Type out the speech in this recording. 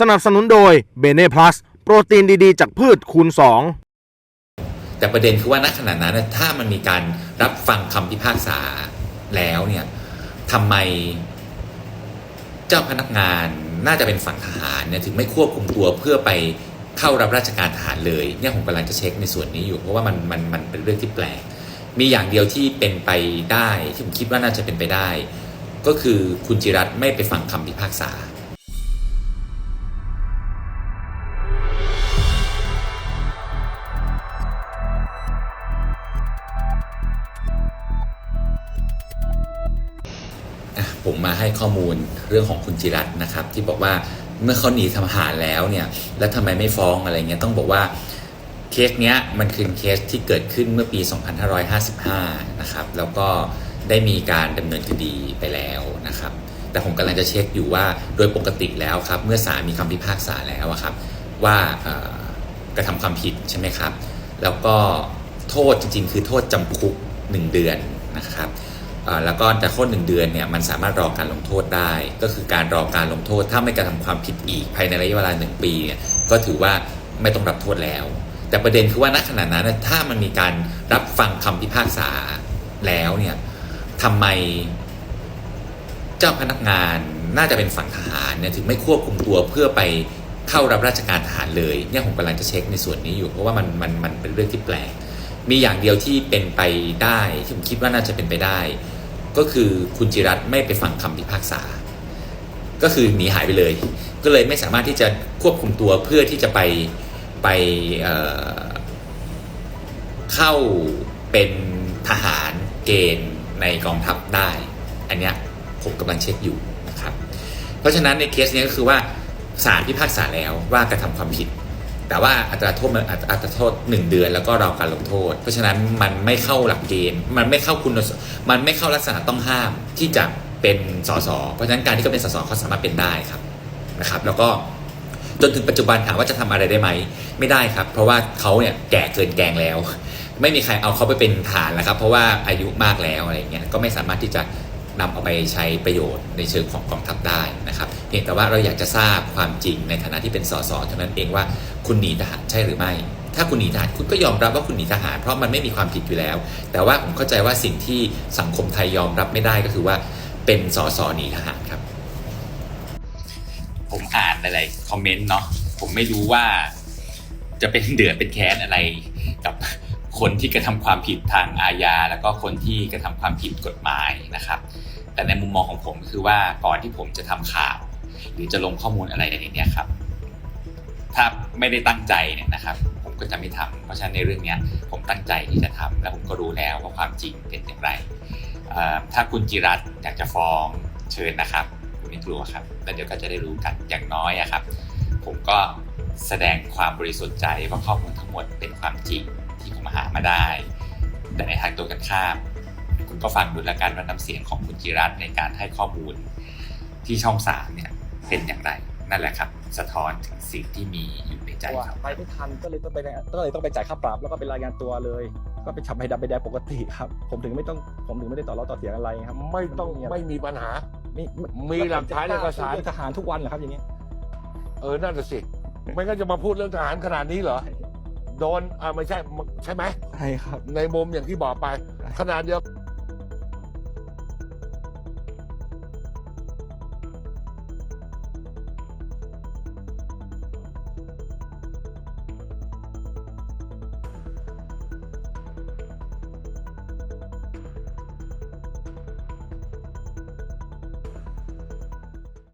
สนับสนุนโดยเบเน่พลัสโปรตีนดีๆ จากพืชคูณ 2 แต่ประเด็นคือว่าณขณะนั้นถ้ามันมีการรับฟังคำพิพากษาแล้วเนี่ยทำไมเจ้าพนักงานน่าจะเป็นฝั่งทหารเนี่ยถึงไม่ควบคุมตัวเพื่อไปเข้ารับราชการทหารเลยเนี่ยผมกำลังจะเช็คในส่วนนี้อยู่เพราะว่ามันมันมันเป็นเรื่องที่แปลก มีอย่างเดียวที่เป็นไปได้ที่ผมคิดว่าน่าจะเป็นไปได้ ก็คือคุณจิรัตไม่ไปฟังคำพิพากษา ผมมาให้ข้อมูลเรื่องของคุณจิรัตนะครับ ที่บอกว่าเมื่อเขาหนีทำหารแล้วเนี่ย แล้วทำไมไม่ฟ้องอะไรเงี้ยต้องบอกว่าเคสเนี้ยมันคือเคสที่เกิดขึ้นเมื่อปี 2555 นะครับ แล้วก็ได้มีการดำเนินคดีไปแล้วนะครับ แต่ผมกำลังจะเช็คอยู่ว่าโดยปกติแล้วครับ เมื่อศาลมีคำพิพากษาแล้วอะครับ ว่ากระทำความผิดใช่ไหมครับ แล้วก็โทษจริงๆ คือโทษจำคุก 1 เดือนนะครับ แล้วก็แต่โทษหนึ่งเดือนเนี่ยมันสามารถรอการลงโทษได้ ก็คือการรอการลงโทษ ถ้าไม่กระทำความผิดอีกภายในระยะเวลาหนึ่งปีเนี่ยก็ถือว่าไม่ต้องรับโทษแล้ว แต่ประเด็นคือว่าณขณะนั้นถ้ามันมีการรับฟังคำพิพากษาแล้วเนี่ยทำไมเจ้าพนักงานน่าจะเป็นฝั่งทหารเนี่ยถึงไม่ควบคุมตัวเพื่อไปเข้ารับราชการทหารเลยเนี่ยผมกำลังจะเช็คในส่วนนี้อยู่เพราะว่ามันมันมันเป็นเรื่องที่แปลกมีอย่างเดียวที่เป็นไปได้ที่ผมคิดว่าน่าจะเป็นไปได้ ก็คือคุณจิรัตไม่ไปฟังคำพิพากษา ก็คือหนีหายไปเลย ก็เลยไม่สามารถที่จะควบคุมตัวเพื่อที่จะไปไปเเข้าเป็นทหารเกณฑ์ในกองทัพได้ อันนี้ผมกำลังเช็คอยู่นะครับ เพราะฉะนั้นในเคสนี้ก็คือว่าศาลพิพากษาแล้วว่ากระทำความผิด แต่ว่าอัตราโทษมันอัตราโทษ 1 เดือนแล้วก็รอการลงโทษ เพราะฉะนั้นมันไม่เข้าหลักเกณฑ์มันไม่เข้าคุณสมันไม่เข้าลักษณะต้องห้ามที่จะเป็นสสเพราะฉะนั้นการที่เขาเป็นสสเขาสามารถเป็นได้ครับนะครับ แล้วก็จนถึงปัจจุบันถามว่าจะทำอะไรได้ไหม ไม่ได้ครับ เพราะว่าเขาเนี่ยแก่เกินแกงแล้ว ไม่มีใครเอาเขาไปเป็นฐานแล้วครับ เพราะว่าอายุมากแล้วอะไรเงี้ยก็ไม่สามารถที่จะ นำเอาไปใช้ประโยชน์ในเชิงของกองทัพได้นะครับเพียงแต่ว่าเราอยากจะทราบความจริงในฐานะที่เป็นสสเท่านั้นเองว่าคุณหนีทหารใช่หรือไม่ ถ้าคุณหนีทหารคุณก็ยอมรับว่าคุณหนีทหาร เพราะมันไม่มีความผิดอยู่แล้ว แต่ว่าผมเข้าใจว่าสิ่งที่สังคมไทยยอมรับไม่ได้ก็คือว่าเป็นสสหนีทหารครับ ผมอ่านหลายๆคอมเมนต์เนาะผมไม่รู้ว่าจะเป็นเดือดเป็นแค้นอะไรกับ คนที่กระทำความผิดทางอาญา แล้วก็คนที่กระทำความผิดกฎหมายนะครับ แต่ในมุมมองของผมคือว่าก่อนที่ผมจะทำข่าว หรือจะลงข้อมูลอะไรในนี้ครับ ถ้าไม่ได้ตั้งใจเนี่ยนะครับ ผมก็จะไม่ทำเพราะฉะนั้นในเรื่องนี้ผมตั้งใจที่จะทำและผมก็รู้แล้วว่าความจริงเป็นอย่างไรถ้าคุณจิรัตอยากจะฟ้องเชิญนะครับผมไม่กลัวครับแล้วเดี๋ยวก็จะได้รู้กันอย่างน้อยอะครับ ผมก็แสดงความบริสุทธิ์ใจว่าข้อมูลทั้งหมดเป็นความจริง ที่ผมหามาได้ แต่ในทางตัวกันข้ามคุณก็ฟังดูแล้วกันว่าน้ำเสียงของคุณจิรัตน์ในการให้ข้อมูลที่ช่องสามเนี่ยเป็นอย่างไร นั่นแหละครับ สะท้อนถึงสิ่งที่มีอยู่ในใจว่าเขาไปไม่ทันก็เลยต้องไปก็เลยต้องไปจ่ายค่าปรับแล้วก็ไปรายงานตัวเลย ก็ไปทำให้ดับไปแดงปกติครับ ผมถึงไม่ต้องผมถึงไม่ได้ต่อล้อต่อเสียงอะไรครับ ไม่ต้องไม่มีปัญหามีมีหลักฐานเอกสารเรื่องทหารทุกวันเหรอครับอย่างนี้ เออนั่นน่ะสิไม่งั้นจะมาพูดเรื่องทหารขนาดนี้เหรอ โดนอ่าไม่ใช่ใช่ไหมใช่ครับ ในมุมอย่างที่บอกไปขนาดเดียว